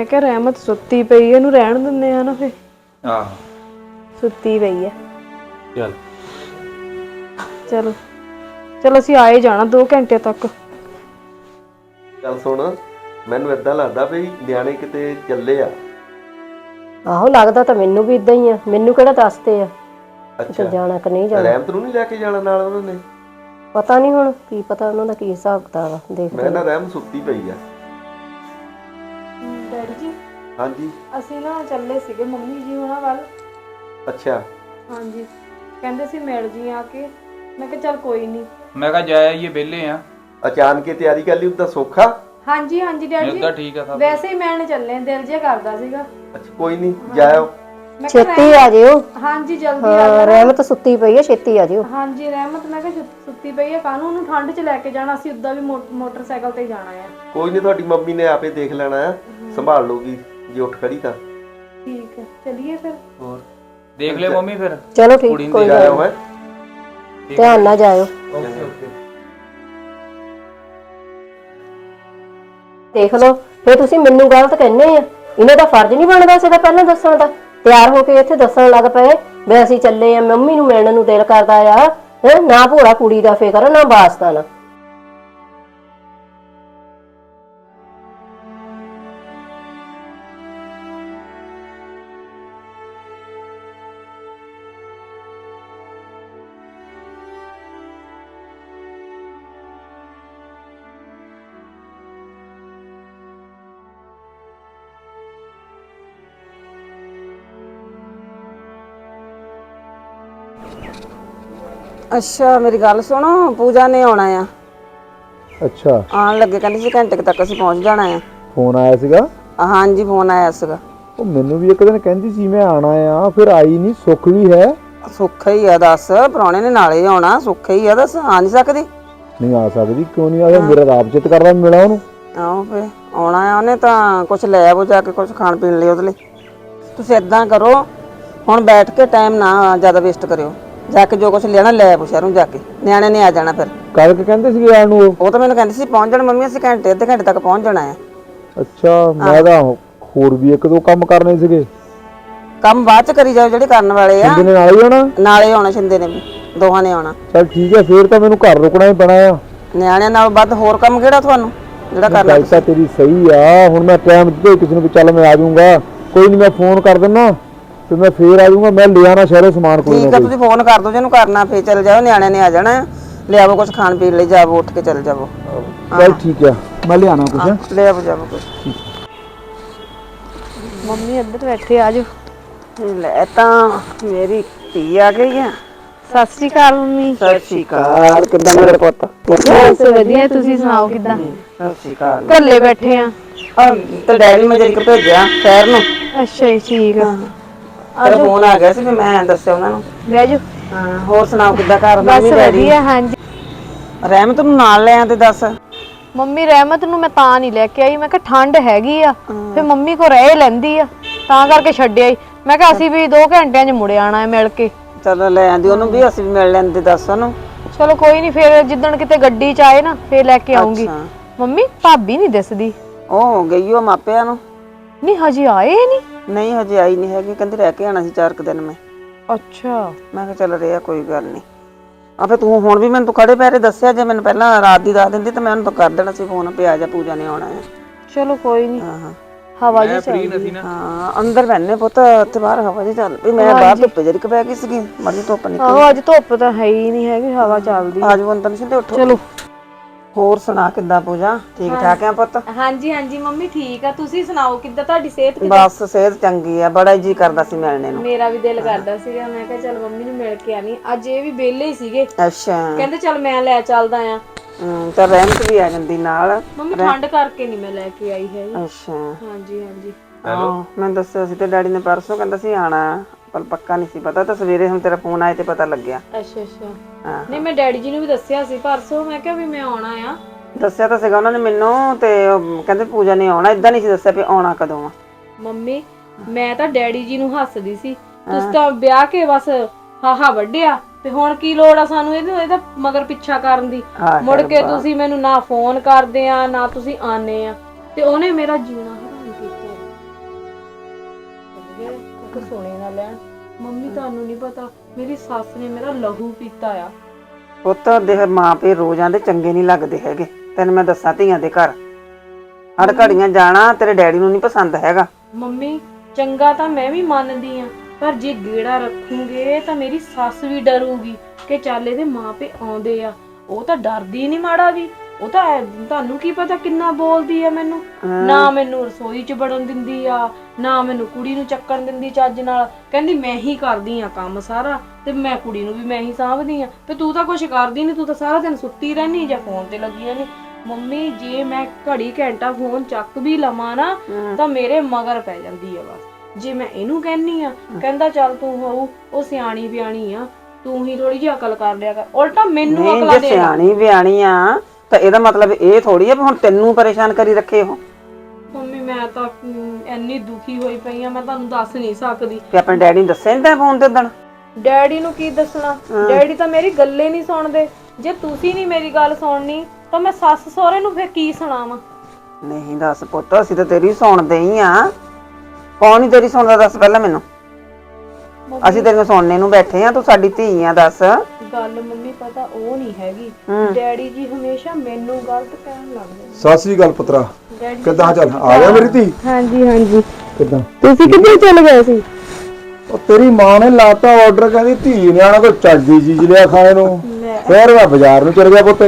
ਮੈਂ ਕਿਹਾ ਰਹਿਮਤ ਸੁੱਤੀ ਪਈ ਇਹਨੂੰ ਰਹਿਣ ਦਿੰਦੇ ਆ ਨਾ ਫੇ ਆਹ। ਸੁੱਤੀ ਪਈ ਹੈ ਚੱਲ। ਚਲੋ। ਚਲੋ ਅਸੀਂ ਆਏ ਜਾਣਾ 2 ਘੰਟੇ ਤੱਕ। ਚੱਲ ਸੁਣ ਮੈਨੂੰ ਇਦਾਂ ਲੱਗਦਾ ਵੀ ਨਿਆਣੇ ਕਿਤੇ ਚੱਲੇ ਆ। ਆਹੋ ਲੱਗਦਾ ਤਾਂ ਮੈਨੂੰ ਵੀ ਇਦਾਂ ਹੀ ਆ। ਮੈਨੂੰ ਕਿਹੜਾ ਦੱਸਦੇ ਆ ਅੱਛਾ। ਜਾਣਾ ਕਿ ਨਹੀਂ ਜਾਣਾ। ਰਹਿਮਤ ਨੂੰ ਨਹੀਂ ਲੈ ਕੇ ਜਾਣਾ ਨਾਲ ਉਹਨਾਂ ਨੇ? ਪਤਾ ਨਹੀਂ ਹੁਣ ਕੀ ਪਤਾ ਉਹਨਾਂ ਦਾ ਕੀ ਹਿਸਾਬ ਕਿਤਾਬ ਆ ਦੇਖਦੇ ਮੈਂ ਨਾ ਰਹਿਮ ਸੁੱਤੀ ਪਈ ਆ। ਹਾਂਜੀ। ਅਸੀਂ ਨਾ ਚੱਲੇ ਸੀਗੇ ਮੰਮੀ ਜੀ ਉਹਨਾਂ ਵੱਲ। ਅੱਛਾ। ਹਾਂਜੀ। ਕਹਿੰਦੇ ਸੀ ਮਿਲ ਜੀ ਆ ਕੇ। ਮੈਂ ਕਿਹਾ ਚੱਲ ਕੋਈ ਨਹੀਂ ਮੈਂ ਕਹਾ ਜਾਇਆ ਇਹ ਵਿਹਲੇ ਆ। ਅਚਾਨਕ ਹੀ ਤਿਆਰੀ ਕਰ ਲਈ ਉਦਾਂ ਸੌਖਾ? ਹਾਂਜੀ ਹਾਂਜੀ ਡੈਡੀ ਜੀ। ਠੀਕ ਆ ਸਭ। ਵੈਸੇ ਹੀ ਮੈਨ ਚੱਲੇ ਦਿਲ ਜਿਹਾ ਕਰਦਾ ਸੀਗਾ। ਅੱਛਾ ਕੋਈ ਨਹੀਂ ਜਾਇਓ। ਮੈਂ ਕਿਹਾ ਛੇਤੀ ਆ ਜਿਓ। ਹਾਂਜੀ ਜਲਦੀ ਆ ਹਾਂ ਰਹਿਮਤ ਸੁੱਤੀ ਪਈ ਆ ਛੇਤੀ ਆ ਜਿਓ। ਹਾਂਜੀ ਰਹਿਮਤ ਮੈਂ ਕਿਹਾ ਸੁ- ਸੁੱਤੀ ਪਈ ਹੈ ਕਾਹਨੂੰ ਉਹਨੂੰ ਠੰਡ 'ਚ ਲੈ ਕੇ ਜਾਣਾ ਅਸੀਂ ਉੱਦਾਂ ਵੀ ਮੋ- ਮੋਟਰਸਾਈਕਲ ਤੇ ਹੀ ਜਾਣਾ ਆ। ਕੋਈ ਨਹੀਂ ਤੁਹਾਡੀ ਮੰਮੀ ਨੇ ਆਪੇ ਦੇਖ ਲੈਣਾ ਆ। ਸੰਭਾਲ ਲਊਗੀ। ਜੇ ਉੱਠ ਖੜੀ ਤਾਂ ਠੀਕ ਹੈ ਚਲਿਏ ਫਿਰ। ਹੋਰ? ਦੇਖ ਲਿਓ ਮੰਮੀ ਫਿਰ। ਚਲੋ ਕੁੜੀ ਠੀਕ ਨੂੰ ਕੋਈ ਗੱਲ ਜਾਇਓ ਹੈ। ਨੀ। ਧਿਆਨ ਨਾਲ ਜਾਇਓ। Okay okay. ਦੇਖ ਲਓ ਫੇ ਤੁਸੀਂ ਮੈਨੂੰ ਗਲਤ ਕਹਿੰਦੇ ਆ। ਇਹਨਾਂ ਦਾ ਫਰਜ਼ ਨਹੀਂ ਬਣਦਾ ਸੀਗਾ ਪਹਿਲਾਂ ਦੱਸਣ ਦਾ। ਤਿਆਰ ਹੋ ਕੇ ਇੱਥੇ ਦੱਸਣ ਲੱਗ ਪਏ ਵੀ ਅਸੀਂ ਚੱਲੇ ਆ ਮੰਮੀ ਨੂੰ ਮਿਲਣ ਨੂੰ ਦਿਲ ਕਰਦਾ ਆ। ਹੈਂ, ਨਾ ਭੋਲਾ ਕੁੜੀ ਦਾ ਫਿਕਰ ਨਾ ਵਾਸਤਾ ਨਾ। ਅੱਛਾ ਮੇਰੀ ਗੱਲ ਸੁਣੋ ਪੂਜਾ ਨੇ ਆਉਣਾ ਆ। ਅੱਛਾ। ਆਉਣ ਲੱਗੇ ਕਹਿੰਦੀ ਸੀ ਘੰਟੇ ਕੁ ਤੱਕ ਅਸੀਂ ਪਹੁੰਚ ਜਾਣਾ ਆ। ਫੋਨ ਆਇਆ ਸੀਗਾ? ਹਾਂਜੀ ਫੋਨ ਆਇਆ ਸੀਗਾ। ਉਹ ਮੈਨੂੰ ਵੀ ਇੱਕ ਦਿਨ ਕਹਿੰਦੀ ਸੀ ਮੈਂ ਆਣਾ ਆ ਫਿਰ ਆਈ ਨਹੀਂ ਸੁੱਖ ਵੀ ਹੈ। ਸੁੱਖ ਹੀ ਆ ਦੱਸ ਪ੍ਰਾਹੁਣੇ ਨੇ ਨਾਲੇ ਆਉਣਾ ਸੁੱਖ ਹੀ ਆ ਦੱਸ ਆ ਨਹੀਂ ਸਕਦੀ? ਨਹੀਂ ਆ ਸਕਦੀ ਕਿਉਂ ਨਹੀਂ ਆ ਮੇਰਾ ਰਾਬ ਚਿੱਤ ਕਰਦਾ ਮਿਲਾ ਉਹਨੂੰ। ਆਓ ਫੇ ਆਉਣਾ ਆ ਉਹਨੇ ਤਾਂ ਕੁਝ ਲੈ ਆਵੋ ਜਾ ਕੇ ਕੁਝ ਖਾਣ ਪੀਣ ਲਈ ਉਹਦੇ ਲਈ। ਤੁਸੀਂ ਇਦਾਂ ਕਰੋ ਹੁਣ ਬੈਠ ਕੇ ਟਾਈਮ ਨਾ ਜ਼ਿਆਦਾ ਵੇਸਟ ਕਰਿਓ। ਜਾ ਕੇ ਜੋ ਕੁਝ ਲੈਣਾ ਲੈ ਆਵੋ ਸ਼ਹਿਰੋਂ ਜਾ ਕੇ। ਨਿਆਣੇ ਨੇ ਆ ਜਾਣਾ ਫਿਰ। ਕੱਲ ਕੇ ਕਹਿੰਦੇ ਸੀਗੇ ਆਣ ਨੂੰ ਉਹ? ਉਹ ਤਾਂ ਮੈਨੂੰ ਕਹਿੰਦੀ ਸੀ ਪਹੁੰਚ ਜਾਣਾ ਮੰਮੀ ਅਸੀਂ ਘੰਟੇ ਅੱਧੇ ਘੰਟੇ ਤੱਕ ਪਹੁੰਚ ਜਾਣਾ ਹੈ ਅੱਛਾ ਮੈਂ ਤਾਂ ਹੋਰ ਵੀ ਇੱਕ ਦੋ ਕੰਮ ਕਰਨੇ ਸੀਗੇ। ਕੰਮ ਬਾਅਦ ਚ ਕਰੀ ਜਾਓ ਜਿਹੜੇ ਕਰਨ ਵਾਲੇ ਆ। ਕਿੰਨੇ ਨਾਲ ਹੀ ਆਉਣਾ? ਨਾਲੇ ਆਉਣਾ ਛਿੰਦੇ ਨੇ ਵੀ ਦੋਹਾਂ ਨੇ ਆਉਣਾ। ਚਲ ਠੀਕ ਹੈ ਫੇਰ ਤਾਂ ਮੈਨੂੰ ਘਰ ਰੁਕਣਾ ਹੀ ਪੈਣਾ ਆ। ਨਿਆਣਿਆਂ ਨਾਲ ਵੱਧ ਹੋਰ ਕੰਮ ਕਿਹੜਾ ਤੁਹਾਨੂੰ ਜਿਹੜਾ ਕਰਨਾ ਗੱਲ ਤਾਂ ਤੇਰੀ ਸਹੀ ਆ ਹੁਣ ਮੈਂ ਟਾਈਮ ਦਿੱਤੇ ਕਿਸੇ ਨੂੰ ਵੀ ਚੱਲ ਮੈਂ ਆ ਜਾਊਂਗਾ। ਕੋਈ ਨਹੀਂ ਮੈਂ ਫੋਨ ਕਰ ਦਿੰਦਾ ਤੇ ਮੈਂ ਫੇਰ ਆ ਜਾਊਂਗਾ ਮੈਂ ਲੈ ਆਣਾ ਸ਼ਹਿਰੋਂ ਸਮਾਨ ਕੋਈ ਠੀਕ ਨਾ ਆ ਕੋਈ। ਤੁਸੀਂ ਫੋਨ ਕਰ ਦਿਓ ਜਿਹਨੂੰ ਕਰਨਾ ਫੇਰ ਚੱਲ ਜਾਓ ਨਿਆਣਿਆਂ ਨੇ ਆ ਜਾਣਾ। ਲਿਆਵੋ ਕੁਝ ਖਾਣ ਪੀਣ ਲਈ ਜਾਵੋ ਉੱਠ ਕੇ ਚੱਲ ਜਾਵੋ। ਚਲ ਠੀਕ ਆ ਮੈਂ ਲਿਆਣਾ ਕੁਛ ਲਿਆਵੋ ਜਾਵੋ ਕੁਝ ਮੰਮੀ ਇੱਧਰ ਬੈਠੇ ਆ ਜਾਓ। ਲੈ ਤਾਂ ਮੇਰੀ ਧੀ ਆ ਗਈ ਆ। ਸਤਿ ਸ੍ਰੀ ਅਕਾਲ ਮੰਮੀ। ਸਤਿ ਸ਼੍ਰੀ ਅਕਾਲ। ਕਿੱਦਾਂ ਮੇਰੇ ਪੁੱਤ? ਬਸ ਵਧੀਆ ਤੁਸੀਂ ਸੁਣਾਓ ਕਿੱਦਾਂ? ਸਤਿ ਸ਼੍ਰੀ ਅਕਾਲ। ਘੱਲੇ ਬੈਠੇ ਆ। ਆ ਤੇ ਡੈਡੀ ਮੈਂ ਜਿਹੜੀ ਭੇਜਿਆ ਸ਼ਹਿਰ ਨੂੰ। ਅੱਛਾ ਜੀ ਠੀਕ ਆ। ਤੇਰਾ ਫੋਨ ਆ ਗਿਆ ਸੀ ਫਿਰ ਮੈਂ ਦੱਸਿਆ ਉਹਨਾਂ ਨੂੰ। ਬਹਿ ਜਾਓ। ਹਾਂ ਹੋਰ ਸੁਣਾਓ ਕਿੱਦਾਂ ਘਰ? ਬਸ ਮੰਮੀ ਡੈਡੀ ਵਧੀਆ ਹਾਂਜੀ। ਰਹਿਮਤ ਨੂੰ ਨਾਲ ਲੈ ਆਂਦੇ ਦੱਸ। ਮੰਮੀ ਰਹਿਮਤ ਨੂੰ ਮੈਂ ਤਾਂ ਨਹੀਂ ਲੈ ਕੇ ਆਈ। ਮੈਂ ਕਿਹਾ ਠੰਡ ਹੈਗੀ ਆ ਫੇ ਮੰਮੀ ਕੋ ਰਹਿ ਲੈਂਦੀ ਆ। ਤਾਂ ਕਰਕੇ ਛੱਡਿਆ ਈ। ਮੈਂ ਕਿਹਾ ਅਸੀਂ ਵੀ 2 ਘੰਟਿਆਂ 'ਚ ਮੁੜ ਆਣਾ ਹੈ ਮਿਲ ਕੇ। ਚਲੋ ਲੈ ਆਂਦੀ ਉਹਨੂੰ ਵੀ ਅਸੀਂ ਵੀ ਮਿਲ ਲੈਂਦੇ ਦੱਸ ਉਹਨੂੰ। ਚਲੋ ਕੋਈ ਨਹੀਂ ਫੇਰ ਜਿੱਦਣ ਕਿਤੇ ਗੱਡੀ 'ਚ ਆਏ ਨਾ ਫੇਰ ਲੈ ਕੇ ਆਉਂਗੀ। ਅੱਛਾ। ਮੰਮੀ ਭਾਬੀ ਨਹੀਂ ਦਿਸਦੀ। ਉਹ ਗਈ ਉਹ ਮਾਪਿਆਂ ਨੂੰ। ਨਹੀਂ ਹਜੇ ਆਏ ਨਹੀਂ। ਨਹੀਂ ਹਜੇ ਆਈ ਨਹੀਂ ਹੈਗੀ ਕਹਿੰਦੀ ਰਹਿ ਕੇ ਆਣਾ ਸੀ ਚਾਰ ਕੁ ਦਿਨ ਮੈਂ। ਅੱਛਾ। ਮੈਂ ਕਿਹਾ ਚੱਲ ਰਿਹਾ ਕੋਈ ਗੱਲ ਨਹੀਂ। ਆ ਫੇ ਤੂੰ ਹੁਣ ਵੀ ਮੈਨੂੰ ਤੂੰ ਖੜੇ ਪੈਰੇ ਦੱਸਿਆ ਜੇ ਮੈਨੂੰ ਪਹਿਲਾਂ ਰਾਤ ਦੀ ਦੱਸ ਦਿੰਦੀ ਤਾਂ ਮੈਂ ਉਹਨੂੰ ਤਾਂ ਕਰ ਦੇਣਾ ਸੀ ਫੋਨ ਪਿਆ ਜਾ ਪੂਜਾ ਨੇ ਆਉਣਾ ਹੈ। ਚਲੋ ਕੋਈ ਨਹੀਂ ਹਾਂ ਹਾਂ। ਹਵਾ ਜੀ ਨਹੀਂ ਨਾ ਹਾਂ। ਅੰਦਰ ਬੈਠਨੇ ਪੁੱਤ ਉੱਥੇ ਬਾਹਰ ਹਵਾ ਜੀ ਚੱਲ ਪਈ। ਮੈਂ ਬਾਹਰ ਧੁੱਪੇ ਜਿਹੜੀ ਪੈ ਗਈ ਸੀਗੀ ਮਰਜ਼ੀ ਧੁੱਪ ਨਿਕਲ। ਆਹੋ ਅੱਜ ਧੁੱਪ ਤਾਂ ਹੈ ਹੀ ਨਹੀਂ ਹੈਗੀ ਹਵਾ ਚੱਲਦੀ ਆ ਜਾਓ ਅੰਦਰ ਸਿੱਧੇ ਉੱਠੋ। ਚਲੋ। ਹੋਰ ਸੁਣਾ ਕਿੱਦਾਂ ਪੂਜਾ? ਠੀਕ ਠਾਕ ਆ ਪੁੱਤ? ਹਾਂਜੀ ਹਾਂਜੀ ਮੰਮੀ ਠੀਕ ਆ। ਤੁਸੀਂ ਸੁਣਾਓ ਕਿੱਦਾਂ ਤੁਹਾਡੀ ਸਿਹਤ ਬਸ ਸਿਹਤ ਚੰਗੀ ਆ ਬੜਾ ਜੀ ਕਰਦਾ ਸੀ ਮਿਲਣੇ ਨੂੰ। ਮੇਰਾ ਵੀ ਦਿਲ ਕਰਦਾ ਸੀਗਾ ਮੈਂ ਕਿਹਾ ਚੱਲ ਮੰਮੀ ਨੂੰ ਮਿਲ ਕੇ ਆਵੀਂ। ਅੱਜ ਇਹ ਵੀ ਵਿਹਲੇ ਹੀ ਸੀਗੇ। ਅੱਛਾ। ਕਹਿੰਦੇ ਚੱਲ ਮੈਂ ਲੈ ਚੱਲਦਾ ਆ। ਹਮ, ਚੱਲ ਰਹਿਮਤ ਵੀ ਆ ਜਾਂਦੀ ਨਾਲ। ਮੰਮੀ ਠੰਡ ਕਰਕੇ ਨਹੀਂ ਮੈਂ ਲੈ ਕੇ ਆਈ ਹੈ ਅੱਛਾ। ਹਾਂਜੀ ਹਾਂਜੀ। ਹਾਂ ਮੈਂ ਦੱਸਿਆ ਸੀ ਤੇ ਡੈਡੀ ਨੇ ਪਰਸੋਂ ਕਹਿੰਦਾ ਸੀ ਆਣਾ। ਪਰ ਪੱਕਾ ਨਹੀਂ ਸੀ ਪਤਾ। ਤਾਂ ਸਵੇਰੇ ਹੁਣ ਤੇਰਾ ਫੋਨ ਆਇਆ ਤੇ ਪਤਾ ਲੱਗਿਆ। ਅੱਛਾ ਅੱਛਾ। ਹਾਂ। ਨਹੀਂ ਮੈਂ ਡੈਡੀ ਜੀ ਨੂੰ ਵੀ ਦੱਸਿਆ ਸੀ ਪਰਸੋਂ। ਮੈਂ ਕਿਹਾ ਵੀ ਮੈਂ ਆਉਣਾ ਆ। ਦੱਸਿਆ ਤਾਂ ਸੀਗਾ ਉਹਨਾਂ ਨੇ ਮੈਨੂੰ ਤੇ ਉਹ ਕਹਿੰਦੇ ਪੂਜਾ ਨੇ ਆਉਣਾ। ਇਦਾਂ ਨਹੀਂ ਸੀ ਦੱਸਿਆ ਵੀ ਆਉਣਾ ਕਦੋਂ ਆ। ਮੰਮੀ ਮੈਂ ਤਾਂ ਡੈਡੀ ਜੀ ਨੂੰ ਹੱਸਦੀ ਸੀ। ਤੁਸੀਂ ਤਾਂ ਵਿਆਹ ਕੇ ਬਸ ਹਾਹਾ ਵੱਡਿਆ ਤੇ ਹੁਣ ਕੀ ਲੋੜ ਆ ਸਾਨੂੰ? ਇਹਦੇ ਇਹਦਾ ਮਗਰ ਪਿੱਛਾ ਕਰਨ ਦੀ। ਹਾਂ ਮੁੜ ਕੇ ਤੁਸੀਂ ਮੈਨੂੰ ਨਾ ਫੋਨ ਕਰਦੇ ਆ ਨਾ ਤੁਸੀਂ ਆਨੇ ਆ। ਤੇ ਉਹਨੇ ਮੇਰਾ ਜੀਣਾ ਇੱਕ ਸੁਣੇ ਨਾ ਲੈਣ ਮੰਮੀ ਤੁਹਾਨੂੰ ਨਹੀਂ ਪਤਾ ਮੇਰੀ ਸੱਸ ਨੇ ਮੇਰਾ ਲਹੂ ਪੀਤਾ ਆ। ਪੁੱਤ ਦੇਖ ਮਾਂ ਪੇ ਰੋਜ਼ਾਂ ਦੇ ਚੰਗੇ ਨਹੀਂ ਲੱਗਦੇ ਹੈਗੇ। ਤੈਨੂੰ ਮੈਂ ਦੱਸਾਂ ਧੀਆਂ ਦੇ ਘਰ। ਹਰ ਘੜੀਆਂ ਜਾਣਾ ਤੇਰੇ ਡੈਡੀ ਨੂੰ ਨਹੀਂ ਪਸੰਦ ਹੈਗਾ। ਮੰਮੀ ਚੰਗਾ ਤਾਂ ਮੈਂ ਵੀ ਮੰਨਦੀ ਆ ਪਰ ਜੇ ਗੇੜਾ ਰੱਖੂਗੇ ਤਾਂ ਮੇਰੀ ਸੱਸ ਵੀ ਡਰੂਗੀ ਕਿ ਚੱਲ ਇਹਦੇ ਮਾਪੇ ਆਉਂਦੇ ਆ। ਉਹ ਤਾਂ ਡਰਦੀ ਨਹੀਂ ਮਾੜਾ ਵੀ ਉਹ ਤਾਂ ਐ- ਤੁਹਾਨੂੰ ਕੀ ਪਤਾ ਕਿੰਨਾ ਬੋਲਦੀ ਆ ਮੈਨੂੰ? ਨਾ ਮੈਨੂੰ ਰਸੋਈ 'ਚ ਵੜਨ ਦਿੰਦੀ ਆ ਨਾ ਮੈਨੂੰ ਕੁੜੀ ਨੂੰ ਚੱਕਣ ਦਿੰਦੀ ਚੱਜ ਨਾਲ। ਕਹਿੰਦੀ ਮੈਂ ਹੀ ਕਰਦੀ ਆ ਕੰਮ ਸਾਰਾ ਤੇ ਮੈਂ ਕੁੜੀ ਨੂੰ ਵੀ ਮੈਂ ਹੀ ਸਾਂਭਦੀ ਆ। ਤੇ ਤੂੰ ਤਾਂ ਕੁਝ ਕਰਦੀ ਨਹੀਂ ਤੂੰ ਤਾਂ ਸਾਰਾ ਦਿਨ ਸੁੱਤੀ ਰਹਿਨੀ ਜਾਂ ਫੋਨ ਤੇ ਲੱਗੀ ਰਹਿਨੀ। ਮੰਮੀ ਜੇ ਮੈਂ ਘੜੀ ਘੰਟਾ ਫੋਨ ਚੱਕ ਵੀ ਲਵਾਂ ਨਾ ਤਾਂ ਮੇਰੇ ਮਗਰ ਪੈ ਜਾਂਦੀ ਆ ਬਸ। ਜੇ ਮੈਂ ਇਹਨੂੰ ਕਹਿੰਨੀ ਆ ਕਹਿੰਦਾ ਚੱਲ ਤੂੰ ਹੋਊ ਉਹ ਸਿਆਣੀ ਬਿਆਣੀ ਆ ਤੂੰ ਹੀ ਥੋੜੀ ਜਿਹੀ ਅਕਲ ਕਰ ਲਿਆ ਕਰ। ਉਲਟਾ ਮੈਨੂੰ ਨਹੀਂ ਅਕਲਾਂ ਜੇ ਦੇ ਸਿਆਣੀ ਬਿਆਣੀ ਆ ਤਾਂ ਇਹਦਾ ਮਤਲਬ ਇਹ ਥੋੜੀ ਆ ਵੀ ਹੁਣ ਤੈਨੂੰ ਪਰੇਸ਼ਾਨ ਕਰੀ ਰੱਖੇ ਹੋ ਮੰਮੀ ਮੈਂ ਤਾਂ ਇੰਨੀ ਦੁਖੀ ਹੋਈ ਪਈ ਆ ਮੈਂ ਤੁਹਾਨੂੰ ਦੱਸ ਨਹੀਂ ਸਕਦੀ। ਤੇ ਆਪਣੇ ਡੈਡੀ ਨੂੰ ਦੱਸਿਆ ਨਹੀਂ ਤੈਂ ਫੋਨ ਤੇ ਉਦਣ ਡੈਡੀ ਨੂੰ ਕੀ ਦੱਸਣਾ? ਡੈਡੀ ਤਾਂ ਮੇਰੀ ਗੱਲੇ ਨਹੀਂ ਸੁਣਦੇ। ਜੇ ਤੁਸੀਂ ਨਹੀਂ ਮੇਰੀ ਗੱਲ ਸੁਣਨੀ ਤਾਂ ਮੈਂ ਸੱਸ ਸਹੁਰੇ ਨੂੰ ਫੇਰ ਕੀ ਸੁਣਾਵਾਂ? ਨਹੀਂ ਦੱਸ ਪੁੱਤ ਅਸੀਂ ਤਾਂ ਤੇਰੀ ਸੁਣਦੇ ਹੀ ਆ। ਕੌਣ ਨਹੀਂ ਤੇਰੀ ਸੁਣਦਾ ਦੱਸ ਪਹਿਲਾਂ ਮੈਨੂੰ? ਅਸੀਂ ਤੇਰੀਆਂ ਸੁਣਨੇ ਨੂੰ ਬੈਠੇ ਆ ਤੂੰ ਸਾਡੀ ਧੀ ਆ ਦੱਸ। ਗੱਲ ਮੰਮੀ ਪਤਾ ਉਹ ਨਹੀਂ ਹੈਗੀ। ਹੂੰ। ਡੈਡੀ ਜੀ ਹਮੇਸ਼ਾ ਮੈਨੂੰ ਗਲਤ ਕਹਿਣ ਲੱਗਦੇ ਨੇ। ਸਤਿ ਸ੍ਰੀ ਅਕਾਲ ਪੁੱਤਰਾ। ਡੈਡੀ ਕਿੱਦਾਂ ਚੱਲ? ਆ ਗਿਆ ਮੇਰੀ ਧੀ? ਹਾਂਜੀ ਹਾਂਜੀ। ਕਿੱਦਾਂ? ਤੁਸੀਂ ਕਿੱਥੇ ਚਲੇ ਗਏ ਸੀ? ਉਹ ਤੇਰੀ ਮਾਂ ਨੇ ਲਾਤਾ ਆਰਡਰ ਕਹਿੰਦੀ ਧੀ ਨੇ ਆਣਾ ਕੋਈ ਚੱਜਦੀ ਚੀਜ਼ ਲਿਆ ਖਾਣੇ ਨੂੰ। ਫਿਰ ਮੈਂ ਬਾਜ਼ਾਰ ਨੂੰ ਚਲ ਗਿਆ ਪੁੱਤ।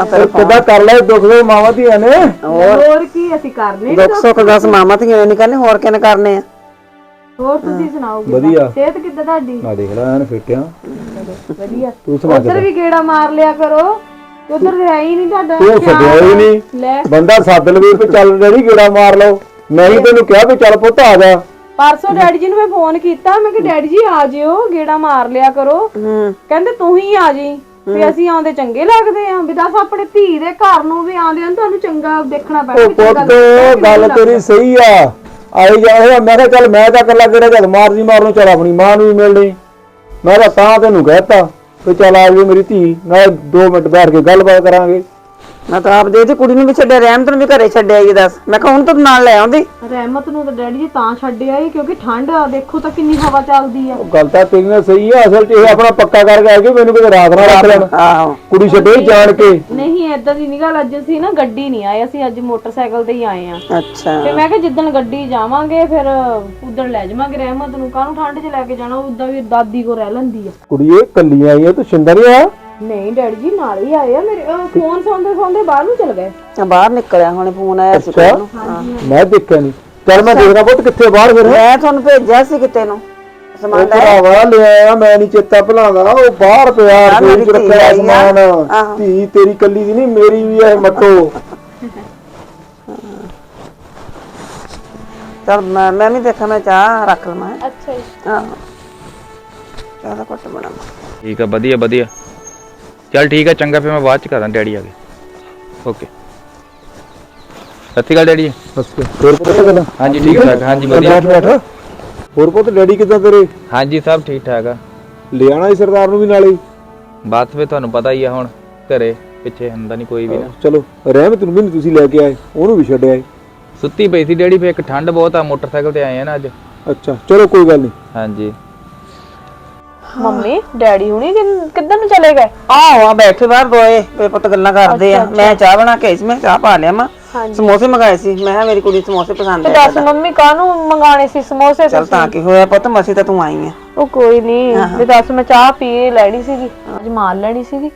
ਆ ਫਿਰ ਕਿੱਦਾਂ ਕਰ ਲੈ ਦੁੱਖ ਦੇ ਮਾਵਾਂ ਧੀਆਂ ਨੇ? ਹੋਰ ਕੀ ਅਸੀਂ ਕਰਨੇ ਦੁੱਖ ਸੁੱਖ ਦੱਸ ਮਾਮਾ ਧੀਆਂ ਨਹੀਂ ਕਰਨੇ ਹੋਰ ਕਿਹਨੇ ਕਰਨੇ ਆ? ਹੋਰ ਤੁਸੀਂ ਸੁਣਾਓ ਵਧੀਆ। ਸਿਹਤ ਕਿੱਦਾਂ ਤੁਹਾਡੀ? ਆ ਦੇਖ ਲੈ ਐਨ ਫਿੱਟਿਆ ਵਧੀਆ। ਤੂੰ ਸੁਣਾ ਉਧਰ ਵੀ ਗੇੜਾ ਮਾਰ ਲਿਆ ਕਰੋ। ਉਧਰ ਹੈ ਹੀ ਨਹੀਂ ਤੁਹਾਡਾ। ਤੂੰ ਸੱਦਿਆ ਹੀ ਨਹੀਂ। ਲੈ। ਬੰਦਾ ਸੱਦ ਲਵੇ ਵੀ ਚੱਲ ਡੈਡੀ ਗੇੜਾ ਮਾਰ ਲਓ। ਮੈਂ ਹੀ ਤੈਨੂੰ ਕਿਹਾ ਵੀ ਚੱਲ ਪੁੱਤ ਆ ਜਾ। ਪਰਸੋਂ ਡੈਡੀ ਜੀ ਨੂੰ ਮੈਂ ਫੋਨ ਕੀਤਾ ਮੈਂ ਕਿ ਡੈਡੀ ਜੀ ਆ ਜਿਓ ਗੇੜਾ ਮਾਰ ਲਿਆ ਕਰੋ। ਹੂੰ। ਕਹਿੰਦੇ ਤੂੰ ਹੀ ਆ ਜੀ। ਵੀ ਅਸੀਂ ਆਉਂਦੇ ਚੰਗੇ ਲੱਗਦੇ ਆ। ਵੀ ਦੱਸ ਆਪਣੇ ਧੀ ਦੇ ਘਰ ਨੂੰ ਵੀ ਆਉਂਦੇ ਆ ਤੁਹਾਨੂੰ ਚੰਗਾ ਦੇਖਣਾ ਪੈਣਾ ਉਹ ਵੀ ਚੰਗਾ ਪੁੱਤ ਗੱਲ ਤੇਰੀ ਸਹੀ ਆ। ਆਈ ਜਾ ਰਿਹਾ ਮੈਂ ਕਿਹਾ ਚੱਲ ਮੈਂ ਤਾਂ ਇਕੱਲਾ ਗੇੜਾ ਜਦ ਮਾਰਦੀ ਮਾਰਨੂੰ ਚੱਲ ਆਪਣੀ ਮਾਂ ਨੂੰ ਵੀ ਮਿਲ ਲਈ। ਮੈਂ ਤਾਂ ਤਾਂ ਤੈਨੂੰ ਕਹਿਤਾ ਵੀ ਚੱਲ ਆ ਜੀ ਮੇਰੀ ਧੀ ਨਾਲ 2 ਮਿੰਟ ਬੈਠ ਕੇ ਗੱਲਬਾਤ ਕਰਾਂਗੇ। ਮੈਂ ਤਾਂ ਆਪ ਦੇ ਦੀ ਕੁੜੀ ਨੂੰ ਵੀ ਛੱਡਿਆ ਰਹਿਮਤ ਨੂੰ ਵੀ ਘਰੇ ਛੱਡਿਆ ਇਹ ਦੱਸ। ਮੈਂ ਕਿਹਾ ਹੁਣ ਤੂੰ ਨਾਲ ਲੈ ਆਉਂਦੀ। ਰਹਿਮਤ ਨੂੰ ਤਾਂ ਡੈਡੀ ਜੀ ਤਾਂ ਛੱਡਿਆ ਹੀ ਕਿਉਂਕਿ ਠੰਡ ਆ ਦੇਖੋ ਤਾਂ ਕਿੰਨੀ ਹਵਾ ਚੱਲਦੀ ਆ। ਉਹ ਗੱਲ ਤਾਂ ਤੇਰੀਆਂ ਸਹੀ ਆ ਅਸਲ 'ਚ ਇਹ ਆਪਣਾ ਪੱਕਾ ਕਰਕੇ ਆ ਕੇ ਮੈਨੂੰ ਕਿਤੇ ਰਾਤ ਨਾ ਰੱਖ ਲੈਣ। ਆਹੋ। ਕੁੜੀ ਛੱਡੇ ਜਾਣ ਕੇ। ਨਹੀਂ ਏਦਾਂ ਦੀ ਨਹੀਂ ਗੱਲ ਅੱਜ ਅਸੀਂ ਨਾ ਗੱਡੀ ਨਹੀਂ ਆਏ ਅਸੀਂ ਅੱਜ ਮੋਟਰਸਾਈਕਲ ਤੇ ਹੀ ਆਏ ਆ। ਅੱਛਾ। ਤੇ ਮੈਂ ਕਿਹਾ ਜਿੱਦਣ ਗੱਡੀ ਜਾਵਾਂਗੇ ਫਿਰ ਉਦੋਂ ਲੈ ਜਾਵਾਂਗੇ ਰਹਿਮਤ ਨੂੰ। ਕਾਹਨੂੰ ਠੰਡ 'ਚ ਲੈ ਕੇ ਜਾਣਾ ਉਦਾਂ ਵੀ ਦਾਦੀ ਕੋ ਰਹਿ ਲੈਂਦੀ ਆ। ਕੁੜੀ ਇਹ ਕੱਲੀਆਂ ਆਈਆਂ ਤੂੰ ਸ਼ਿੰਦਰ ਆ ਨਹੀਂ ਡੈਡੀ ਜੀ ਨਾਲ ਹੀ ਆਏ ਆ ਮੇਰੇ ਫੋਨ ਸੌਂਦੇ ਸੌਂਦੇ ਬਾਹਰ ਨੂੰ ਚਲ ਗਏ। ਆ ਬਾਹਰ ਨਿਕਲਿਆ ਹੁਣੇ ਫੋਨ ਆਇਆ ਸੀ ਅੱਛਾ ਮੈਂ ਦੇਖਿਆ ਨਹੀਂ ਚੱਲ ਮੈਂ ਦੇਖਦਾ ਪੁੱਤ ਕਿੱਥੇ ਬਾਹਰ ਫਿਰ। ਮੈਂ ਤੁਹਾਨੂੰ ਭੇਜਿਆ ਸੀ ਕਿਤੇ ਨੂੰ। ਉਹ ਸਮਾਨ ਲੈ ਭਰਾਵਾ ਲੈ ਆਇਆ ਮੈਂ ਨਹੀਂ ਚੇਤਾ ਭੁਲਾਉਂਦਾ। ਉਹ ਬਾਹਰ ਪਿਆ ਆਹ ਰਸੋਈ ਮੇਰੀ ਚ ਧੀ ਰੱਖਿਆ ਆਈ ਆ। ਸਮਾਨ। ਆਹੋ। ਧੀ ਤੇਰੀ ਕੱਲੀ ਦੀ ਨਹੀਂ ਮੇਰੀ ਵੀ ਹੈ ਮੱਟੋ ਚਲ ਮੈਂ ਮੈਂ ਵੀ ਦੇਖਾਂ ਮੈਂ ਚਾਹ ਰੱਖ ਲਵਾਂ। ਅੱਛਾ ਜੀ। ਆਹੋ। ਚਾਹ ਦਾ ਘੁੱਟ ਬਣਾ। ਠੀਕ ਆ ਵਧੀਆ ਵਧੀਆ। ਚੱਲ ਠੀਕ ਆ ਚੰਗਾ ਫਿਰ ਮੈਂ ਬਾਅਦ ਚ ਕਰਾਂ ਡੈਡੀ ਆ ਗਏ ਓਕੇ ਸਤਿ ਸ਼੍ਰੀ ਅਕਾਲ ਡੈਡੀ ਜੀ। ਬਸ ਹੋਰ ਪੁੱਤ ਕਿਦਾਂ? ਹਾਂਜੀ ਠੀਕ ਠਾਕ ਹਾਂਜੀ ਵਧੀਆ। ਬੈਠ ਬੈਠ। ਹੋਰ ਪੁੱਤ ਡੈਡੀ ਕਿਦਾਂ ਤੇਰੇ? ਹਾਂਜੀ ਸਭ ਠੀਕ ਠਾਕ ਆ। ਲੈ ਆਣਾ ਸੀ ਸਰਦਾਰ ਨੂੰ ਵੀ ਨਾਲੇ। ਬਾਤ ਫੇ ਤੁਹਾਨੂੰ ਪਤਾ ਹੀ ਆ ਹੁਣ ਘਰੇ ਪਿੱਛੇ ਹੁੰਦਾ ਨਹੀਂ ਕੋਈ ਵੀ ਨਾ। ਚਲੋ ਰਹਿਮਤ ਨੂੰ ਵੀ ਨੀ ਤੁਸੀਂ ਲੈ ਕੇ ਆਏ ਉਹਨੂੰ ਵੀ ਛੱਡ ਆਏ। ਸੁੱਤੀ ਪਈ ਸੀ ਡੈਡੀ ਫੇ ਇੱਕ ਠੰਡ ਬਹੁਤ ਆ ਮੋਟਰਸਾਈਕਲ ਤੇ ਆਏ ਆ ਨਾ ਅੱਜ। ਅੱਛਾ ਚਲੋ ਕੋਈ ਗੱਲ ਨਹੀਂ ਹਾਂਜੀ। ਮੰਮੀ ਡੈਡੀ ਹੁਣੀ ਕਿੱਧ- ਕਿੱਧਰ ਨੂੰ ਚਲੇ ਗਏ? ਆਹੋ ਆ ਬੈਠੇ ਬਾਹਰ ਦੋਏ ਤੇ ਪੁੱਤ ਗੱਲਾਂ ਕਰਦੇ ਆ। ਮੈਂ ਚਾਹ ਬਣਾ ਕੇ ਆਈ ਸੀ ਮੈਂ ਚਾਹ ਪਾ ਲਿਆ ਮੈਂ ਸਮੋਸੇ ਮੰਗਾਏ ਸੀ। ਮੈਂ ਕਿਹਾ ਮੇਰੀ ਕੁੜੀ ਸਮੋਸੇ ਪਸੰਦ ਤੇ ਆ ਦੱਸ ਮੰਮੀ ਕਾਹਨੂੰ ਮੰਗਾਣੇ ਸੀ ਸਮੋਸੇ ਚਲ ਤਾਂ ਕੀ ਹੋਇਆ ਪੁੱਤ ਮਸੀ ਤਾਂ ਤੂੰ ਆਈ ਆ। ਉਹ ਕੋਈ ਨਹੀਂ ਤੇ ਦੱਸ ਮੈਂ ਚਾਹ ਪੀ ਲੈਣੀ ਸੀਗੀ। ਅੱਜ ਮਾਰ ਲੈਣੀ ਸੀਗੀ।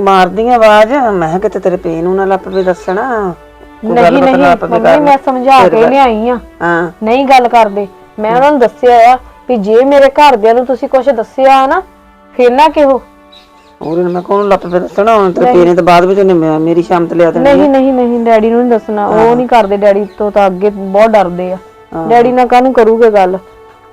ਮਾਰਦੀ ਆ ਆਵਾਜ਼। ਮੈਂ ਕਿਹਾ ਕਿਤੇ ਤੇਰੇ ਪੇ ਨੂੰ ਨਾ ਲੱਪ ਵੀ ਦੱਸਣਾ। ਕੋਈ ਨਹੀਂ ਨਹੀਂ ਮੰਮੀ ਕਰਨੀ। ਮੈਂ ਸਮਝਾ ਕੇ ਲਿਆਈ ਆ। ਹਾਂ। ਨਹੀਂ ਗੱਲ ਕਰਦੇ। ਮੈਂ ਉਹਨਾਂ ਨੂੰ ਦੱਸਿਆ ਆ ਵੀ ਜੇ ਮੇਰੇ ਘਰਦਿਆਂ ਨੂੰ ਤੁਸੀਂ ਕੁਝ ਦੱਸਿਆ ਨਾ ਫਿਰ ਨਾ ਕਿਹੋ? ਉਹਨੇ ਮੈਂ ਕੋਣ ਲੱਪ ਵੀ ਦੱਸਣਾ? ਹੁਣ ਤੇਰੇ ਪੇ ਨੇ ਤਾਂ ਬਾਅਦ ਵਿੱਚ ਉਹਨੇ ਮੇ- ਮੇਰੀ ਸ਼ਾਮਤ ਲਿਆ ਤੇ ਨਹੀਂ ਨਹੀਂ ਨਹੀਂ ਡੈਡੀ ਨੂੰ ਨਹੀਂ ਦੱਸਣਾ। ਉਹ ਨਹੀਂ ਕਰਦੇ ਡੈਡੀ ਤੋਂ ਤਾਂ ਅੱਗੇ ਬਹੁਤ ਡਰਦੇ ਆ। ਡੈਡੀ ਨਾਲ ਕਾਹਨੂੰ ਕਰੂਗੇ ਗੱਲ?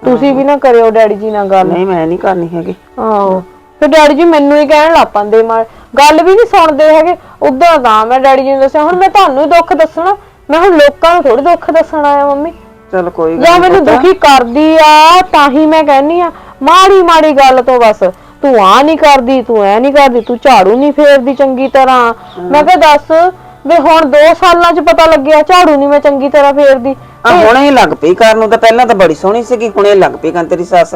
ਤੁਸੀਂ ਵੀ ਨਾ ਕਰਿਓ ਡੈਡੀ ਜੀ ਨਾਲ ਗੱਲ। ਨਹੀਂ ਮੈਂ ਨਹੀਂ ਕਰਨੀ ਹੈਗੀ। ਆਹੋ। ਫਿਰ ਡੈਡੀ ਜੀ ਮੈਨੂੰ ਹੀ ਕਹਿਣ ਲੱਗ ਪੰਦੇ ਮਾਰ। ਗੱਲ ਵੀ ਨਹੀਂ ਸੁਣਦੇ ਹੈਗੇ। ਉਦੋਂ ਤਾਂ ਮੈਂ ਡੈਡੀ ਜੀ ਨੂੰ ਦੱਸਿਆ ਹੁਣ ਮੈਂ ਤੁਹਾਨੂੰ ਹੀ ਦੁੱਖ ਦੱਸਣਾ। ਮੈਂ ਹੁਣ ਲੋਕਾਂ ਨੂੰ ਥੋੜੀ ਦੁੱਖ ਦੱਸਣਾ ਆ ਮੰਮੀ। ਚਲ ਕੋਈ ਗੱਲ ਜਾਂ ਮੈਨੂੰ ਦੁਖੀ ਕਰਦੀ ਆ ਤਾਂ ਹੀ ਮੈਂ ਕਹਿੰਨੀ ਆ ਮਾੜੀ ਮਾੜੀ ਗੱਲ ਤੋਂ ਬਸ। ਤੂੰ ਆ ਨਹੀਂ ਕਰਦੀ ਤੂੰ ਐ ਨਹੀਂ ਕਰਦੀ ਤੂੰ ਝਾੜੂ ਨਹੀਂ ਫੇਰਦੀ ਚੰਗੀ ਤਰ੍ਹਾਂ। ਮੈਂ ਕਿਹਾ ਦੱਸ ਵੇ ਹੁਣ 2 ਸਾਲਾਂ 'ਚ ਪਤਾ ਲੱਗਿਆ ਝਾੜੂ ਨਹੀਂ ਮੈਂ ਚੰਗੀ ਤਰ੍ਹਾਂ ਫੇਰਦੀ। ਆ ਹੁਣੇ ਹੀ ਲੱਗ ਪਈ ਕਰਨ ਨੂੰ ਤਾਂ ਪਹਿਲਾਂ ਤਾਂ ਬੜੀ ਸੋਹਣੀ ਸੀਗੀ ਹੁਣੇ ਲੱਗ ਪਈ ਕਰਨ ਤੇਰੀ ਸੱਸ।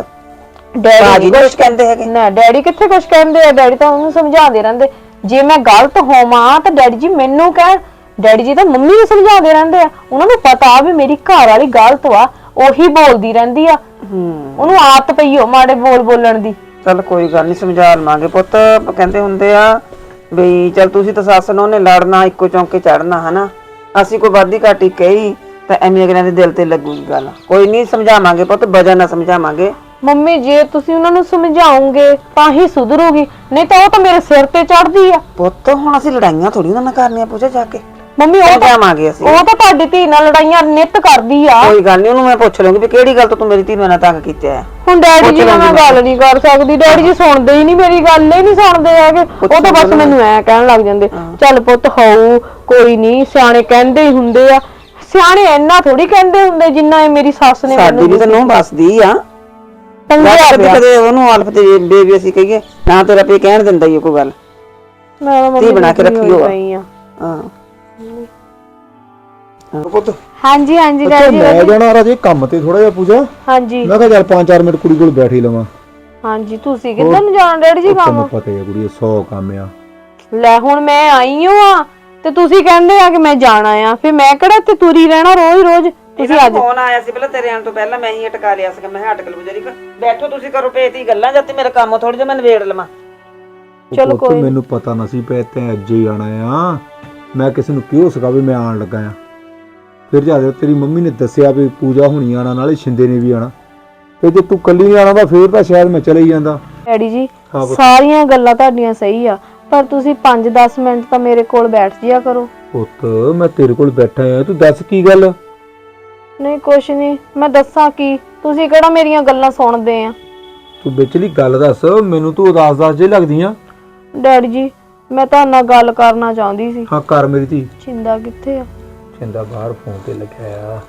ਡੈਡੀ ਨੇ ਕੁਛ ਕਹਿੰਦੇ ਹੈਗੇ? ਨਾ ਡੈਡੀ ਕਿੱਥੇ ਕੁਝ ਕਹਿੰਦੇ ਆ? ਡੈਡੀ ਤਾਂ ਉਹਨੂੰ ਸਮਝਾਉਂਦੇ ਰਹਿੰਦੇ। ਜੇ ਮੈਂ ਗਲਤ ਹੋਵਾਂ ਤਾਂ ਡੈਡੀ ਜੀ ਮੈਨੂੰ ਕਹਿਣ ਡੈਡੀ ਜੀ ਤਾਂ ਮੰਮੀ ਨੂੰ ਸਮਝਾਉਂਦੇ ਰਹਿੰਦੇ ਆ। ਉਹਨਾਂ ਨੂੰ ਪਤਾ ਵੀ ਮੇਰੀ ਘਰ ਵਾਲੀ ਗਲਤ ਵਾ ਉਹੀ ਬੋਲਦੀ ਰਹਿੰਦੀ ਆ। ਉਹਨੂੰ ਆਦਤ ਪਈ ਹੋ ਮਾੜੇ ਬੋਲ ਬੋਲਣ ਦੀ। ਚੱਲ ਕੋਈ ਗੱਲ ਨਹੀਂ ਸਮਝਾ ਲਵਾਂਗੇ ਪੁੱਤ। ਕਹਿੰਦੇ ਹੁੰਦੇ ਆ ਵੀ ਚੱਲ ਤੁਸੀਂ ਤਾਂ ਸੱਸ ਨੂੰ ਨੇ ਲੜਨਾ ਇੱਕੋ ਚੌਂਕੇ ਚੜਨਾ ਹਨਾ? ਅਸੀਂ ਕੋਈ ਵਾਦੀ ਘਾਟੀ ਕਹੀ ਤਾਂ ਐਵੇਂ ਅਗਲਿਆਂ ਦੇ ਦਿਲ ਤੇ ਲੱਗੂਗੀ ਗੱਲ। ਕੋਈ ਨਹੀਂ ਸਮਝਾਵਾਂਗੇ ਪੁੱਤ ਵਜ੍ਹਾ ਨਾਲ ਸਮਝਾਵਾਂਗੇ। ਮੰਮੀ ਜੇ ਤੁਸੀਂ ਉਹਨਾਂ ਨੂੰ ਸਮਝਾਓਗੇ ਤਾਂ ਹੀ ਸੁਧਰੂਗੀ। ਨਹੀਂ ਤਾਂ ਉਹ ਤਾਂ ਮੇਰੇ ਸਿਰ ਤੇ ਚੜਦੀ ਆ। ਪੁੱਤ ਹੁਣ ਅਸੀਂ ਲੜਾਈਆਂ ਥੋੜੀ ਉਹਨਾਂ ਨਾਲ ਕਰਨੀਆਂ ਪੁੱਛੇ ਜਾ ਕੇ। ਮੰਮੀ ਉਹ ਤਾਂ ਸਮਝਾਵਾਂਗੇ ਅਸੀਂ। ਉਹ ਤਾਂ ਤੁਹਾਡੀ ਧੀ ਨਾਲ ਲੜਾਈਆਂ ਨਿੱਤ ਕਰਦੀ ਆ। ਕੋਈ ਗੱਲ ਨਹੀਂ ਉਹਨੂੰ ਮੈਂ ਪੁੱਛ ਲਵਾਂਗੀ ਵੀ ਕਿਹੜੀ ਗੱਲ ਤੋਂ ਤੂੰ ਮੇਰੀ ਧੀ ਨੂੰ ਇੰਨਾ ਤੰਗ ਕੀਤਾ ਹੈ। ਹੁਣ ਡੈਡੀ ਜੀ ਨਾਲ ਮੈਂ ਗੱਲ ਨਹੀਂ ਕਰ ਸਕਦੀ ਡੈਡੀ ਜੀ ਸੁਣਦੇ ਹੀ ਨਹੀਂ ਮੇਰੀ ਗੱਲ ਹੀ ਨਹੀਂ ਸੁਣਦੇ ਹੈਗੇ। ਉਹ ਤਾਂ ਬਸ ਮੈਨੂੰ ਐ ਕਹਿਣ ਲੱਗ ਜਾਂਦੇ ਚੱਲ ਪੁੱਤ ਹੋਊ ਕੋਈ ਨਹੀਂ ਸਿਆਣੇ ਕਹਿੰਦੇ ਹੀ ਹੁੰਦੇ ਆ। ਸਿਆਣੇ ਇੰਨਾ ਥੋੜੀ ਕਹਿੰਦੇ ਹੁੰਦੇ ਜਿੰਨਾ ਇਹ ਮੇਰੀ ਸੱਸ ਨੇ ਸਾਡੀ ਵੀ ਤਾਂ ਨੂੰਹ ਬਸਦੀ ਆ। ਸਮਝਿਆ ਕਦੇ ਕਦੇ ਉਹਨੂੰ ਆਲਫ ਤੇ ਬੇਬੀ ਅਸੀਂ ਕਹੀਏ ਨਾ ਤੇਰਾ ਪੇ ਕਹਿਣ ਦਿੰਦਾ ਹੀ ਕੋਈ ਗੱਲ। ਮੈਂ ਤਾਂ ਮੰਮੀ ਬਣਾ ਕੇ ਰੱਖੀ ਪਈ ਆ। ਹਾਂ। ਪੁੱਤ। ਹਾਂਜੀ ਹਾਂਜੀ ਅੱਛਾ ਡੈਡੀ ਮੈਂ ਜਾਣਾ ਰਾਜੇ ਕੰਮ ਤੇ ਥੋੜਾ ਜਿਹਾ ਪੂਜਾ। ਹਾਂਜੀ। ਮੈਂ ਕਿਹਾ ਚੱਲ 5-4 ਮਿੰਟ ਕੁੜੀ ਕੋਲ ਬੈਠ ਹੀ ਲਵਾਂ। ਹਾਂਜੀ ਤੁਸੀਂ ਕਿੱਧਰ ਨੂੰ ਜਾਣਾ ਡੈਡੀ ਜੀ ਕੰਮ ਤੈਨੂੰ ਪਤਾ ਹੀ ਆ ਕੁੜੀ 100 ਕੰਮ ਆ। ਲੈ ਹੁਣ ਮੈਂ ਆਈ ਹਾਂ ਆ ਤੇ ਤੁਸੀਂ ਕਹਿੰਦੇ ਆ ਕਿ ਮੈਂ ਜਾਣਾ ਆ। ਫਿਰ ਮੈਂ ਕਿਹੜਾ ਇੱਥੇ ਤੁਰੀ ਰਹਿਣਾ ਰੋਜ਼ ਰੋਜ਼ ਤੁਸੀਂ ਅੱਜ ਫੋਨ ਆਇਆ ਸੀ ਪਹਿਲਾਂ ਤੇਰੇ ਆਉਣ ਤੋਂ ਪਹਿਲਾਂ ਮੈਂ ਹੀ ਅਟਕਾ ਲਿਆ ਸੀਗਾ। ਮੈਂ ਕਿਹਾ ਅਟਕਲ ਬੁਜਰੀ ਬੈਠੋ ਤੁਸੀਂ ਕਰੋ ਪੇਤੀ ਗੱਲਾਂ ਜਾਂਦੇ ਮੇਰਾ ਕੰਮ ਥੋੜੀ ਜਿਹਾ ਮੈਂ ਨਵੇੜ ਲਵਾਂ। ਚਲੋ ਪੁੱਤ, ਮੈਨੂੰ ਪਤਾ ਨਾ ਸੀ ਪੈ ਤੈਂ ਅੱਜ ਹੀ ਆਣਾ ਆ। ਮੈਂ ਕਿਸੇ ਨੂੰ ਕਿਉਂ ਸਕਾ ਵੀ ਮੈਂ ਆਣ ਲੱਗਾ ਆ। ਫਿਰ ਜਦ ਤੇਰੀ ਮੰਮੀ ਨੇ ਦੱਸਿਆ ਵੀ ਪੂਜਾ ਹੋਣੀ ਆਣਾ ਨਾਲੇ ਸ਼ਿੰਦੇ ਨੇ ਵੀ ਆਣਾ ਤੇ ਜੇ ਤੂੰ ਕੱਲੀ ਨਹੀਂ ਆਣਾ ਤਾਂ ਫੇਰ ਤਾਂ ਸ਼ਾਇਦ ਮੈਂ ਚਲੇ ਹੀ ਜਾਂਦਾ। ਡੈਡੀ ਜੀ ਹਾਂ ਪੁੱਤ। ਸਾਰੀਆਂ ਗੱਲਾਂ ਤੁਹਾਡੀਆਂ ਸਹੀ ਆ ਪਰ ਤੁਸੀਂ 5-10 ਮਿੰਟ ਤਾਂ ਮੇਰੇ ਕੋਲ ਬੈਠ ਜਿਆ ਕਰੋ। ਪੁੱਤ ਮੈਂ ਤੇਰੇ ਕੋਲ ਬੈਠਾ ਆ ਤੂੰ ਦੱਸ ਕੀ ਗੱਲ? ਨਹੀਂ ਕੁਛ ਨਹੀਂ ਮੈਂ ਦੱਸਾਂ ਕੀ ਤੁਸੀਂ ਕਿਹੜਾ ਮੇਰੀਆਂ ਗੱਲਾਂ ਸੁਣਦੇ ਆ? ਤੂੰ ਵਿਚਲੀ ਗੱਲ ਦੱਸ ਮੈਨੂੰ ਤੂੰ ਉਦਾਸ ਉਦਾਸ ਜੇ ਲੱਗਦੀ ਆ ਡੈਡੀ ਜੀ ਮੈਂ ਤੁਹਾਡੇ ਨਾਲ ਗੱਲ ਕਰਨਾ ਚਾਹੁੰਦੀ ਸੀ। ਹਾਂ ਕਰ ਮੇਰੀ ਧੀ। ਛਿੰਦਾ ਕਿੱਥੇ ਆ? ਚਿੰਦਾ ਬਾਹਰ ਫੋਨ ਤੇ ਲੱਗਿਆ ਆ।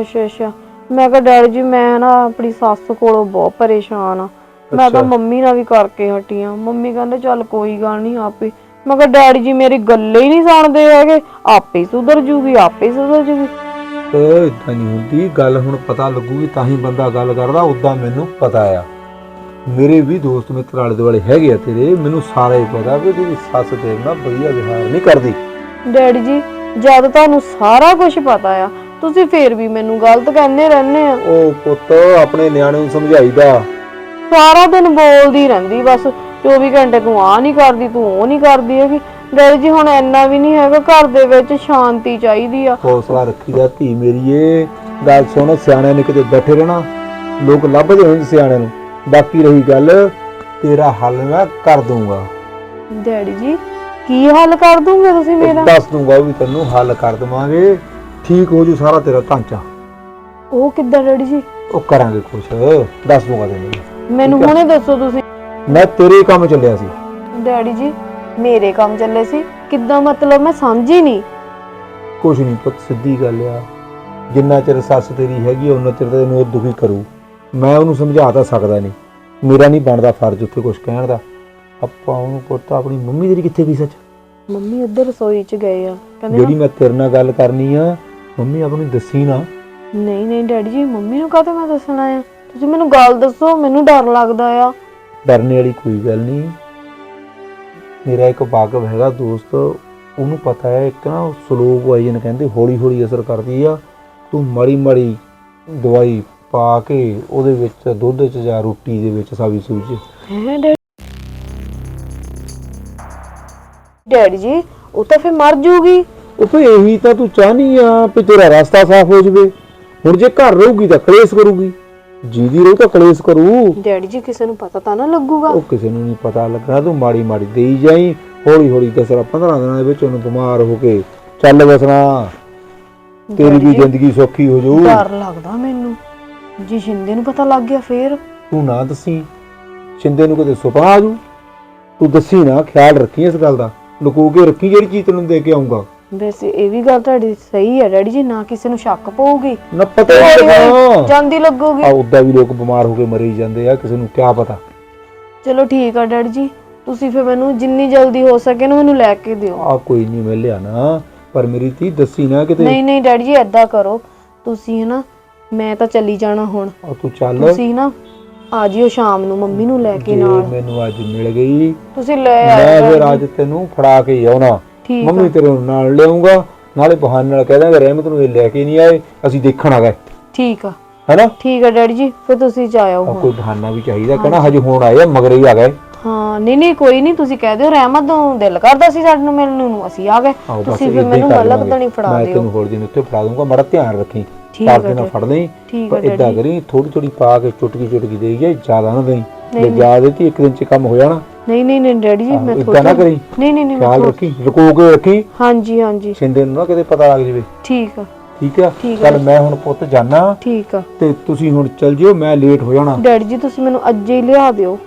ਅੱਛਾ ਅੱਛਾ। ਮੈਂ ਕਿਹਾ ਡੈਡੀ ਜੀ ਮੈਂ ਨਾ ਆਪਣੀ ਸੱਸ ਕੋਲੋਂ ਬਹੁਤ ਪਰੇਸ਼ਾਨ ਆ। ਮੈਂ ਤਾਂ ਮੰਮੀ ਨਾਲ ਵੀ ਕਰਕੇ ਹਟੀ ਆ। ਮੰਮੀ ਕਹਿੰਦੇ ਚੱਲ ਕੋਈ ਗੱਲ ਨਹੀਂ ਆਪੇ ਮੈਂ ਕਿਹਾ ਡੈਡੀ ਜੀ ਮੇਰੀ ਗੱਲੇ ਹੀ ਨਹੀਂ ਸੁਣਦੇ ਹੈਗੇ। ਆਪੇ ਸੁਧਰ ਜੂਗੀ ਆਪੇ ਸੁਧਰ ਜੂਗੀ। ਤੇ ਇਦਾਂ ਨਹੀਂ ਹੁੰਦੀ। ਗੱਲ ਹੁਣ ਪਤਾ ਲੱਗੂਗੀ ਤਾਂ ਹੀ ਬੰਦਾ ਗੱਲ ਕਰਦਾ। ਉਦਾਂ ਮੈਨੂੰ ਪਤਾ ਆ। ਮੇਰੇ ਵੀ ਦੋਸਤ ਮਿੱਤਰ ਆਲੇ ਦੁਆਲੇ ਹੈਗੇ ਆ ਤੇਰੇ। ਮੈਨੂੰ ਸਾਰਾ ਪਤਾ ਵੀ ਤੇਰੀ ਸੱਸ ਤੇਰੇ ਨਾਲ ਵਧੀਆ ਵਿਹਾਰ ਨਹੀਂ ਕਰਦੀ। ਡੈਡੀ ਜੀ ਜਦ ਤੁਹਾਨੂੰ ਸਾਰਾ ਕੁਝ ਪਤਾ ਆ ਤੁਸੀਂ ਫੇਰ ਵੀ ਮੈਨੂੰ ਗਲਤ ਕਹਿੰਦੇ ਰਹਿੰਦੇ ਆ। ਉਹ ਪੁੱਤ ਆਪਣੇ ਨਿਆਣੇ ਨੂੰ ਸਮਝਾਈਦਾ। ਸਾਰਾ ਦਿਨ ਬੋਲਦੀ ਰਹਿੰਦੀ ਬਸ 24 ਘੰਟੇ ਤੂੰ ਆ ਨਹੀਂ ਕਰਦੀ ਤੂੰ ਉਹ ਨਹੀਂ ਕਰਦੀ ਹੈਗੀ। ਡੈਡੀ ਜੀ ਹੁਣ ਇੰਨਾ ਵੀ ਨਹੀਂ ਹੈਗਾ ਘਰ ਦੇ ਵਿੱਚ ਸ਼ਾਂਤੀ ਚਾਹੀਦੀ ਆ। ਹੌਸਲਾ ਰੱਖੀਦਾ ਧੀ ਮੇਰੀਏ ਗੱਲ ਸੁਣ ਸਿਆਣਿਆਂ ਨੇ ਕਿਤੇ ਬੈਠੇ ਰਹਿਣਾ। ਲੋਕ ਲੱਭਦੇ ਹੋਣ ਸਿਆਣਿਆਂ ਨੂੰ। ਬਾਕੀ ਰਹੀ ਗੱਲ ਤੇਰਾ ਹੱਲ ਮੈਂ ਕਰ ਦੂੰਗਾ ਡੈਡੀ ਜੀ ਕੀ ਹੱਲ ਕਰ ਦੂੰਗੇ ਤੁਸੀਂ ਮੇਰਾ? ਦੱਸ ਦੂੰਗਾ ਉਹ ਵੀ ਤੈਨੂੰ ਹੱਲ ਕਰ ਦਵਾਂਗੇ। ਠੀਕ ਹੋ ਜੂ ਸਾਰਾ ਤੇਰਾ ਢਾਂਚਾ। ਉਹ ਕਿੱਦਾਂ ਡੈਡੀ ਜੀ? ਉਹ ਕਰਾਂਗੇ ਕੁਛ। ਦੱਸ ਦੂੰਗਾ ਤੈਨੂੰ। ਮੈਨੂੰ ਹੁਣੇ ਦੱਸੋ ਤੁਸੀਂ। ਮੈਂ ਤੇਰੇ ਕੰਮ ਚੱਲਿਆ ਸੀ। ਡੈਡੀ ਜੀ ਮੇਰੇ ਕੰਮ ਚੱਲੇ ਸੀ। ਕਿੱਦਾਂ ਮਤਲਬ ਮੈਂ ਸਮਝੀ ਨਹੀਂ। ਕੁਛ ਨਹੀਂ ਪੁੱਤ ਸਿੱਧੀ ਗੱਲ ਆ। ਜਿੰਨਾ ਚਿਰ ਸੱਸ ਤੇਰੀ ਹੈਗੀ ਉਨਾ ਚਿਰ ਤੈਨੂੰ ਉਹ ਦੁਖੀ ਕਰੂ। ਮੈਂ ਉਹਨੂੰ ਸਮਝਾ ਤਾਂ ਸਕਦਾ ਨਹੀਂ। ਮੇਰਾ ਨਹੀਂ ਬਣਦਾ ਫਰਜ਼ ਉੱਥੇ ਕੁਛ ਕਹਿਣ ਦਾ। ਆਪਾਂ ਉਹਨੂੰ ਪੁੱਤ ਆਪਣੀ ਮੰਮੀ ਤੇਰੀ ਕਿੱਥੇ ਗਈ ਸੱਚ? ਮੰਮੀ ਉੱਧਰ ਰਸੋਈ 'ਚ ਗਏ ਆ। ਕਹਿੰਦੇ ਜਿਹੜੀ ਮੈਂ ਤੇਰੇ ਨਾਲ ਗੱਲ ਕਰਨੀ ਆ ਮੰਮੀ ਆਪ ਨੂੰ ਦੱਸੀ ਨਾ। ਨਹੀਂ ਨਹੀਂ ਡੈਡੀ ਜੀ ਮੰਮੀ ਨੂੰ ਕਾਹਤੇ ਮੈਂ ਦੱਸਣਾ ਆ? ਤੁਸੀਂ ਮੈਨੂੰ ਗੱਲ ਦੱਸੋ ਮੈਨੂੰ ਡਰ ਲੱਗਦਾ ਆ। ਡਰਨੇ ਵਾਲੀ ਕੋਈ ਗੱਲ ਨਹੀਂ। ਮੇਰਾ ਇੱਕ ਵਾਕਫ ਹੈਗਾ ਦੋਸਤ ਉਹਨੂੰ ਪਤਾ ਹੈ ਇੱਕ ਨਾ ਸਲੋ ਪੋਇਜ਼ਨ ਕਹਿੰਦੇ ਹੌਲੀ ਹੌਲੀ ਅਸਰ ਕਰਦੀ ਆ। ਤੂੰ ਮਾੜੀ ਮਾੜੀ ਦਵਾਈ ਪਾ ਕੇ ਉਹਦੇ ਵਿੱਚ ਦੁੱਧ ਚ ਜਾਂ ਰੋਟੀ ਦੇ ਵਿੱਚ ਸਾਵੀ ਸੂਜੀ ਹੈ ਡੈਡੀ ਡੈਡੀ ਜੀ ਉਹ ਤਾਂ ਫਿਰ ਮਰ ਜੂਗੀ। ਉਹ ਫੇ ਇਹੀ ਤਾਂ ਤੂੰ ਚਾਹਨੀ ਆ ਵੀ ਤੇਰਾ ਰਸਤਾ ਸਾਫ਼ ਹੋ ਜਵੇ। ਹੁਣ ਜੇ ਘਰ ਰਹੂਗੀ ਤਾਂ ਕਲੇਸ਼ ਕਰੂਗੀ। ਜੀਦੀ ਰਹੂ ਤਾਂ ਕਲੇਸ਼ ਕਰੂ। ਡੈਡੀ ਜੀ ਕਿਸੇ ਨੂੰ ਪਤਾ ਤਾਂ ਨਾ ਲੱਗੂਗਾ। ਉਹ ਕਿਸੇ ਨੂੰ ਨਹੀਂ ਪਤਾ ਲੱਗਣਾ ਤੂੰ ਮਾੜੀ ਮਾੜੀ ਦੇਈ ਜਾਈ। ਹੌਲੀ ਹੌਲੀ ਦਸਰਾ 15 ਦਿਨਾਂ ਦੇ ਵਿੱਚ ਉਹਨੂੰ ਬਿਮਾਰ ਹੋ ਕੇ। ਚੱਲ ਵਸਣਾ। ਤੇਰੀ ਵੀ ਜ਼ਿੰਦਗੀ ਸੌਖੀ ਹੋ ਜਾਊ। ਡਰ ਲੱਗਦਾ ਮੈਨੂੰ। ਜੀ ਸ਼ਿੰਦੇ ਨੂੰ ਪਤਾ ਲੱਗ ਗਿਆ ਫੇਰ। ਤੂੰ ਨਾ ਦੱਸੀ। ਸ਼ਿੰਦੇ ਨੂੰ ਕਦੇ ਸੁਪਨਾ ਆ ਜੂ ਤੂੰ ਦੱਸੀ ਨਾ ਖਿਆਲ ਰੱਖੀ ਇਸ ਗੱਲ ਦਾ। ਲੁਕੋ ਕੇ ਰੱਖੀ ਜਿਹੜੀ ਚੀਜ਼ ਤੈਨੂੰ ਦੇ ਕੇ ਆਉਂਗਾ। ਵੈਸੇ ਇਹ ਵੀ ਗੱਲ ਤੁਹਾਡੀ ਸਹੀ ਹੈ ਡੈਡੀ ਜੀ ਨਾ ਕਿਸੇ ਨੂੰ ਸ਼ੱਕ ਪਊਗੀ। ਨਾ ਪਤਾ ਹੀ ਜਾਂਦੀ ਲੱਗੂਗੀ। ਆ ਉਦਾਂ ਵੀ ਲੋਕ ਬਿਮਾਰ ਹੋ ਕੇ ਮਰੀ ਜਾਂਦੇ ਆ ਕਿਸੇ ਨੂੰ ਕਿਆ ਪਤਾ। ਚਲੋ ਠੀਕ ਆ ਡੈਡੀ ਜੀ ਤੁਸੀਂ ਫਿਰ ਮੈਨੂੰ ਜਿੰਨੀ ਜਲਦੀ ਹੋ ਸਕੇ ਨਾ ਮੈਨੂੰ ਲੈ ਕੇ ਦਿਓ। ਆ ਕੋਈ ਨਹੀਂ ਮੈਂ ਲਿਆਣਾ ਪਰ ਮੇਰੀ ਧੀ ਦੱਸੀ ਨਾ ਕਿਤੇ। ਨਹੀਂ ਨਹੀਂ ਡੈਡੀ ਜੀ ਏਦਾਂ ਕਰੋ। ਤੁਸੀਂ ਨਾ ਮੈਂ ਤਾਂ ਚੱਲੀ ਜਾਣਾ ਹੁਣ। ਤੂੰ ਚੱਲ। ਤੁਸੀਂ ਨਾ ਆ ਜਿਓ ਸ਼ਾਮ ਨੂੰ ਮੰਮੀ ਨੂੰ ਲੈ ਕੇ ਜੇ ਨਾਲ। ਮੈਨੂੰ ਅੱਜ ਮਿਲ ਗਈ ਤੁਸੀਂ ਲੈ ਮੈਂ ਆਇਓ ਫਿਰ ਅੱਜ ਤੈਨੂੰ ਫੜਾ ਕੇ ਹੀ ਆਉਣਾ। ਠੀਕ ਮੰਮੀ ਤੇਰੇ ਨੂੰ ਨਾਲ ਲਿਆਉਂਗਾ ਨਾਲੇ ਬਹਾਨੇ ਨਾਲ ਕਹਿ ਦਾਂਗੇ ਰਹਿਮਤ ਨੂੰ ਇਹ ਲੈ ਕੇ ਨਹੀਂ ਆਏ ਅਸੀਂ ਦੇਖਣ ਆ ਗਏ। ਠੀਕ ਆ। ਹੈਨਾ? ਠੀਕ ਆ ਡੈਡੀ ਜੀ ਫਿਰ ਤੁਸੀਂ ਜਾਇਓ ਹੁਣ। ਕੋਈ ਬਹਾਨਾ ਵੀ ਚਾਹੀਦਾ ਕਹਿਣਾ ਹਜੇ। ਹੁਣ ਆਏ ਆ ਮਗਰ ਹੀ ਆ ਗਏ। ਹਾਂ ਨਹੀਂ ਨਹੀਂ ਕੋਈ ਨਹੀਂ ਤੁਸੀਂ ਕਹਿ ਦਿਓ ਰਹਿਮਤ ਨੂੰ ਦਿਲ ਕਰਦਾ ਸੀ ਸਾਡੇ ਨੂੰ ਮਿਲਣ ਨੂੰ ਅਸੀਂ ਆ ਗਏ। ਆਹੋ ਬਸ ਤੁਸੀਂ ਫਿਰ ਏਦਾਂ ਹੀ ਮੈਨੂੰ ਕਰ ਮਲਕ ਲਵਾਂਗੇ। ਦਣੀ ਫੜਾ ਮੈਂ ਦਿਓ। ਤੈਨੂੰ ਹੋਰ ਦਿਨ ਉੱਤੇ ਫੜਾ ਦੂੰਗਾ ਬੜਾ ਧਿਆਨ ਰੱਖੀ। ਨਾਲ ਜੀ। ਫੜ ਲਈ ਪਰ ਇਦਾਂ ਕਰੀ ਥੋੜੀ ਥੋੜੀ ਪਾ ਕੇ ਚੁਟਕੀ ਚੁਟਕੀ ਦੇਈ ਜਾਏ ਜ਼ਿਆਦਾ ਨਾ ਦੇਈ। ਜੇ। ਜ਼ਿਆਦਾ ਦੇਤੀ ਇੱਕ ਦਿਨ ਚ ਕੰਮ ਹੋ ਜਾਣਾ। ਨਹੀਂ ਨਹੀਂ ਨਹੀਂ ਡੈਡੀ ਜੀ ਮੈਂ ਇਦਾਂ ਨਾ ਕਰੀ। ਨਹੀਂ ਨਹੀਂ ਨਹੀਂ ਖਿਆਲ ਰੱਖੀ ਰੁਕੋ ਕੇ ਰੱਖੀ। ਹਾਂਜੀ ਹਾਂਜੀ। ਛਿੰਦੇ ਨੂੰ ਨਾ ਕਿਤੇ ਪਤਾ ਲੱਗ ਜਾਵੇ। ਠੀਕ ਆ। ਠੀਕ ਆ? ਠੀਕ ਆ। ਚੱਲ ਮੈਂ ਹੁਣ ਪੁੱਤ ਜਾਣਾ ਠੀਕ ਆ। ਤੇ ਤੁਸੀਂ ਹੁਣ ਚੱਲ ਜਿਓ ਮੈਂ ਲੇਟ ਹੋ ਜਾਣਾ। ਡੈਡੀ ਜੀ ਤੁਸੀਂ ਮੈਨੂੰ ਅੱਜ ਹੀ ਲਿਆ ਦਿਓ।